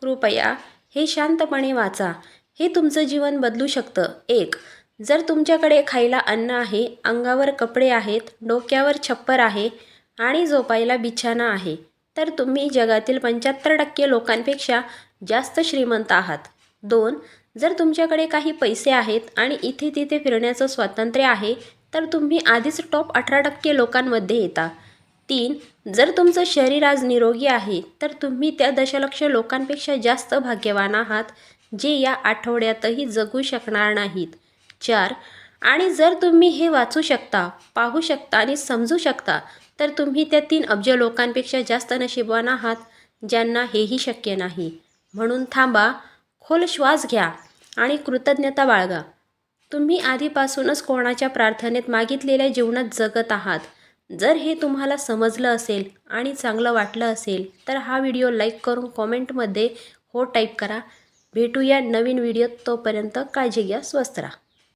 कृपया हे शांतपणे वाचा. हे तुमचं जीवन बदलू शकतं. एक जर तुमच्याकडे खायला अन्न आहे अंगावर कपडे आहेत डोक्यावर छप्पर आहे आणि झोपायला बिछाना आहे तर तुम्ही जगातील पंच्याहत्तर टक्के लोकांपेक्षा जास्त श्रीमंत आहात. दोन जर तुमच्याकडे काही पैसे आहेत आणि इथे तिथे फिरण्याचं स्वातंत्र्य आहे तर तुम्ही आधीच टॉप अठरा टक्के लोकांमध्ये येता. तीन जर तुमचं शरीर आज निरोगी आहे तर तुम्ही त्या दशलक्ष लोकांपेक्षा जास्त भाग्यवान आहात जे या आठवड्यातही जगू शकणार नाहीत. चार आणि जर तुम्ही हे वाचू शकता पाहू शकता आणि समजू शकता तर तुम्ही त्या तीन अब्ज लोकांपेक्षा जास्त नशीबवान आहात ज्यांना हेही शक्य नाही. म्हणून थांबा खोल श्वास घ्या आणि कृतज्ञता बाळगा. तुम्ही आधीपासूनच कोणाच्या प्रार्थनेत मागितलेल्या जीवनात जगत आहात. जर हे तुम्हाला समजलं असेल आणि चांगलं वाटलं असेल तर हा व्हिडिओ लाईक करून कॉमेंटमध्ये हो टाईप करा. भेटूया नवीन व्हिडिओत तोपर्यंत काळजी घ्या स्वस्त राहा.